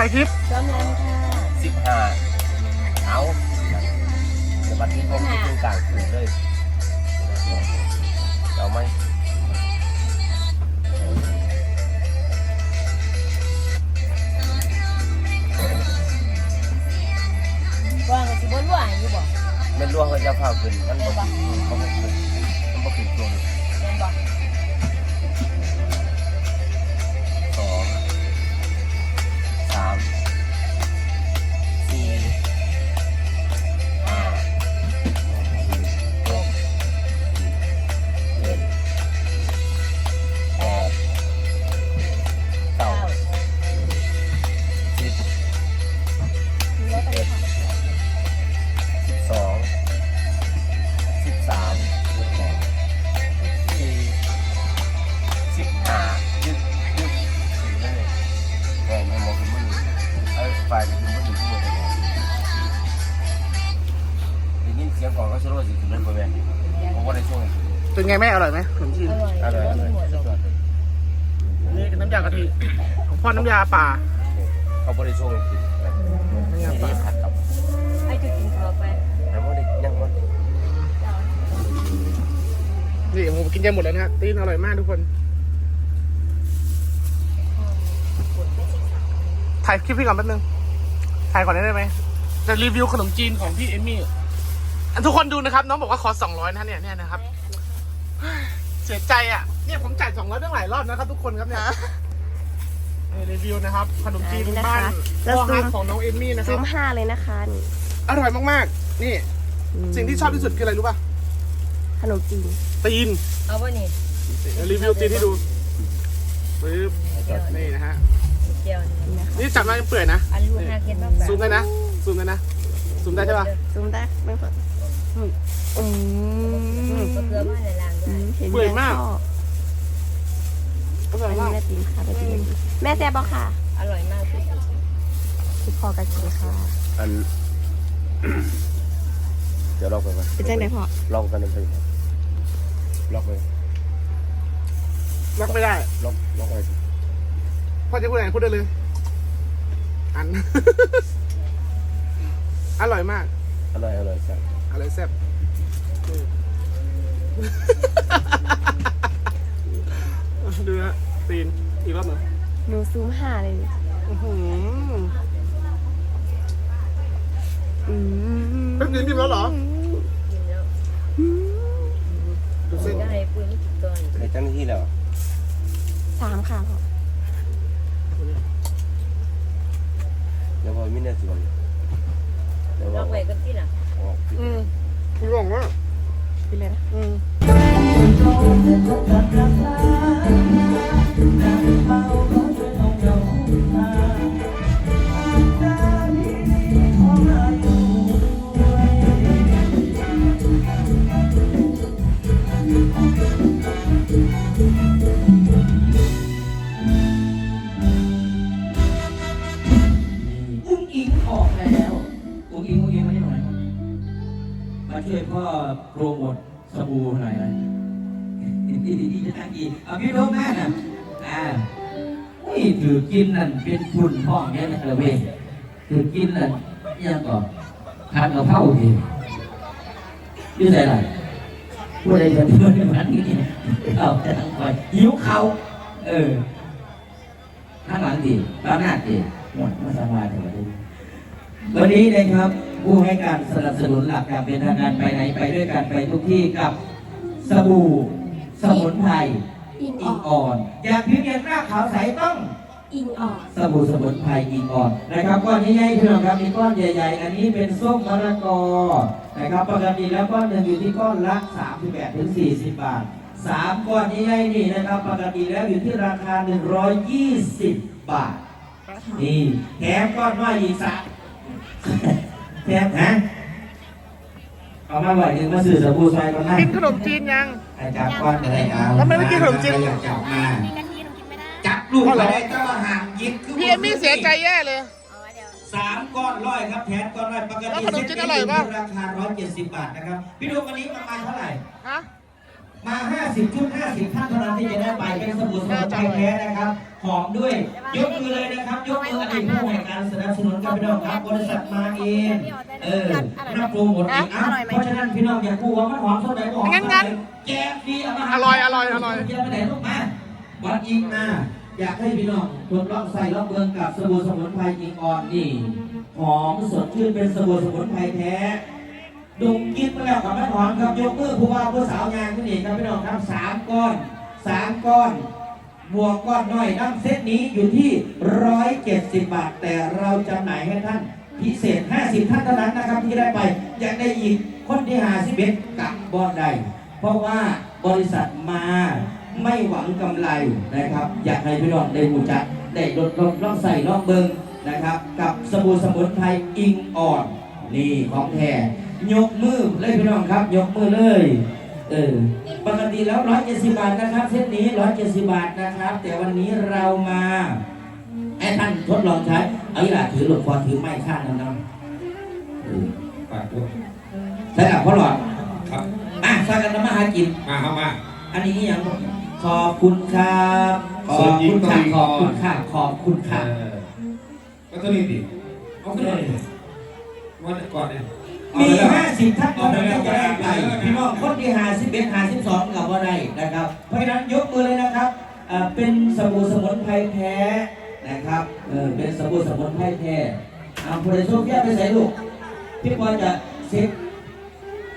ายคลิปซ้อมแล้วค่ะสิบห้าเอาเดี๋ยววันนี้ผมจะเป็นกลางคืนเลย เป็นไงแม่อร่อยไหมขนมจีนอร่อยอะไรรอะไรถหมดหรอกนี่คือน้ำยากะทิของพ่อน้ำยาป่าเขาบ่ได้ช่วงกินน้ำยานี่ป่าผัดกับไอ้จุดกินข้าวไปแต่ว่าได้ยังมันนี่ผมกินจะหมดแล้วนะฮะตีนอร่อยมากทุกคนถ่ายคลิปพี่ก่อนแป๊บนึงถ่ายก่อนได้ไหมจะรีวิวขนมจีนของพี่เอมมี่อะทุกคนดูนะครับ น้องบอกว่าขอสองร้อยนะเนี่ยเนี่ยนะครับเสียใจอะ เนี่ยผมจ่ายสองร้อยตั้งหลายรอบนะครับทุกคนครับเนี่ยนี่รีวิวนะครับ ขนมจีนอันนี้นะคะบ้านแล้วพ่อซูฮัมกของน้องเอมมี่นะคซูรับ มห้าเลยนะคะนี่อร่อยมากๆ นี่อืมสิ่งที่ชอบที่สุดคืออะไรรู้ป่ะ ขนมจีนตีน เอาบ่นี่เดี๋ยวรีวิวตีนให้ดูปึ๊บนี่นะฮะเจียวนี่นี่นะคะนี่จับมาเปื่อยนะ อันลูกห้าเก็ดมาฝากซูมได้นะ ซูมได้นะ ซูมได้ใช่ป่ะ ซูมได้ไม่เปิดอืม อืม ก็เกลือมาในรางอืได้ม เห็นเปื่อยแม่มาก ชอบอร่อัอนยนี้มาก แม่ตีนค่ะแม่ตีนแม่แซ่บบอกค่ะอร่อยมากที่สุดคือพอกันกินค่ะอัน เดี๋ยวลองไปก่อนเป็นจังไหนพ่อลองกันหนึ่งทีลองไปรักไม่ได้ลองลองไปพ่อจะพูดอะไรพูดได้เลย อัน อร่อยมาก อร่อยอร่อยสั่งอร่อยแซ่บนี่ ดูนะตีนอีกรอบหนึ่งหนูซูมห้าเลยอื้อหืออืมเป็นกินพิมพ์แล้วเหรอ กินแล้วดูเส้นได้ปุ้ยไม่กี่ตัวในเจ้าหน้าที่แล้วสามค่ะพ่อเดี๋ยวพอมินเนี่ยสิบเดี๋ยวลว่าอกไว้กันที่น่ะออก อืมคุณหลงว่าไปเลยนะ อืม มาที่ไหนมาช่วยพ่อโปรโมทสบู่หน่อยนะ จังอีเอาพี่โดมมาน่ะอ่าอุ้ยถือกินนั่นเป็นทุนห้องเนี้ยนะเว้ยถือกินนั่นยังก่อนทานกับเผาทียืดอะไรพูดอะไรกันพูดอะไรกันนี่เอาแต่ทั้งคอยหิวเขาเออข้างหลังดีด้านหน้าดีหมดมาสมาธิวันนี้วันนี้นะครับผู้ให้การสนับสนุนหลักการเป็นทางการไปไหนไปด้วยกันไปทุกที่กับสบู่ สมุนไพรอิงออิองกอ่อน อยากผิวเนียนหน้าขาวใสต้องอิงออกสบู่สมุนไพรอิงอ่อนนะครับก้อนใหญ่ๆพี่น้องครับมีก้อนใหญ่ ๆ อันนี้เป็นส้มมะละกอนะครับปกติแล้วก้อนหนึ่งอยู่ที่ก้อนละ38ถึง40 บาทสามก้อนใหญ่ๆนี่นะครับปกติแล้วอยู่ที่ราคา 120 บาทนี่แถมก้อนน้อยอีกสักแถมนะเอามาไหวหนึ่งมาสื่อสบู่ซอยกันนะกินขนมจีนยัง อาจารย์ก้อนอะไรเอาแล้วไม่ไปกินขนมจีน อยากจับมามีกะทิหนูกินไม่ได้จับลูกอะไรก็ห่างยิบคือพี่เอมมี่เสียใจแย่เลย เอาไว้เดี๋ยวสามก้อนร้อยครับแถมก้อนร้อยปกแล้วติขนมจีนอร่อยปะราคาร้อยเจ็ดสิบบาทนะครับพี่ดูวันนี้ประมาณเท่าไหร่ฮะ มา 50 ชุด 50 ท่านเท่านั้นที่จะได้ไปเป็นสบู่สมุนไพรแท้นะครับ หอมด้วย ยกมือเลยนะครับ ยกมืออดีตผู้ให้การสนับสนุนกับพี่น้องครับ บริษัทมาเอง เออนับโปรโมทอีกอะเพราะฉะนั้นพี่น้องอย่ากลัวว่ามันหอมเท่าไหร่ก็หอมงั้นงั้นแจกฟรีเอามาอร่อย อร่อย อร่อยเาไปไหนลูกมาวันอิงมาอยากให้พี่น้องทดลองใส่ลองเบิ่งกับสบู่สมุนไพรอิงอ่อนนี่หอมสดชื่นเป็นสบู่สมุนไพรแท้ ดุงกินมาแล้วกับแม่หอมครับยกมือผู้ว่าผู้สาวงานขึ้นอีกครับพี่น้องครับสามก้อนสามก้อนบวกก้อนน้อยน้ำเซตนี้อยู่ที่ร้อยเจ็ดสิบบาท แต่เราจำหน่ายให้ท่านพิเศษ 50 ท่านเท่านั้นนะครับที่ได้ไปอยากได้อีกคนที่หาสิบเอ็ดกับบอลใด เพราะว่าบริษัทมาไม่หวังกำไรนะครับ อยากให้พี่น้องได้รู้จักได้ลดลองลองใส่ลองเบิงนะครับ กับสบู่สมุนไพรอิงอ่อน นี่ของแท้ยกมือเลยพี่น้องครับ ยกมือเลย เออปกติแล้ว170บาทนะครับ เส้นนี้170บาทนะครับ แต่วันนี้เรามาให้ท่านทดลองใช้เอาอีหล่ะถือหลวงพ่อถือไม้ข้างนั้นนะเออฝากด้วยใช่หลับพ่อหลอดครับอะสร้างกันทำมาหากินมาเข้ามาอันนี้อหย่างขอบคุณครับขอบคุณค่ะขอบคุณค่ะขอบคุณเอค่ะอก็ตัวนี้ดิเอาขึ้นมา ดิวันก่อนเนี่ยมีห้าสิบท่านเท่านั้นที่จะได้ไปพี่น้องคนที่หาสิบเอ็ดหาสิบสองกับว่าได้นะครับ เพราะฉะนั้นยกมือเลยนะครับเอ่อเป็นสบู่สมุนไพรแท้นะครับเออเป็นสบู่สมุนไพรแท้เอาพลโซเฟียไปใส่ลูกพี่ปอจะเช็ค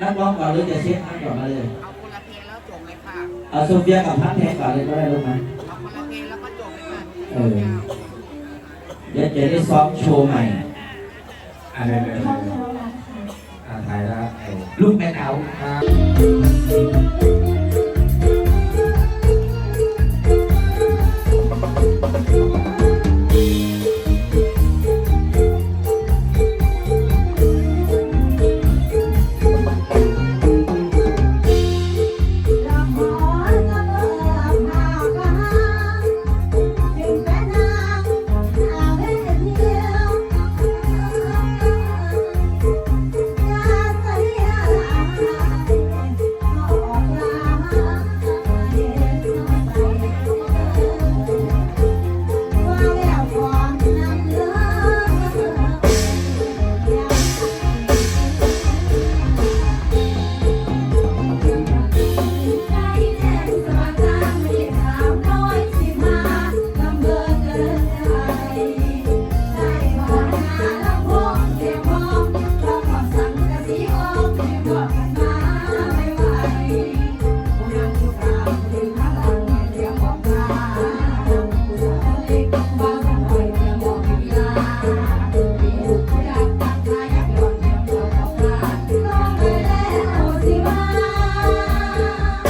นักร้องก่อนหรือจะเช็คพันก่อนมาเลยเอาคนละเพลงแล้วจบเลยค่ะเอาโซเฟียกับพันแทนก่อนเลยก็ได้ลูกไหมเอาคนละเพลงแล้วก็จบเลยค่ะเออเดี๋ยวจะได้ซ้อมโชว์ใหม่ อ่าเดี๋ยวเดี๋ยวเดี๋ยวอ่าถ่ายแล้วเออลูกแม่เอา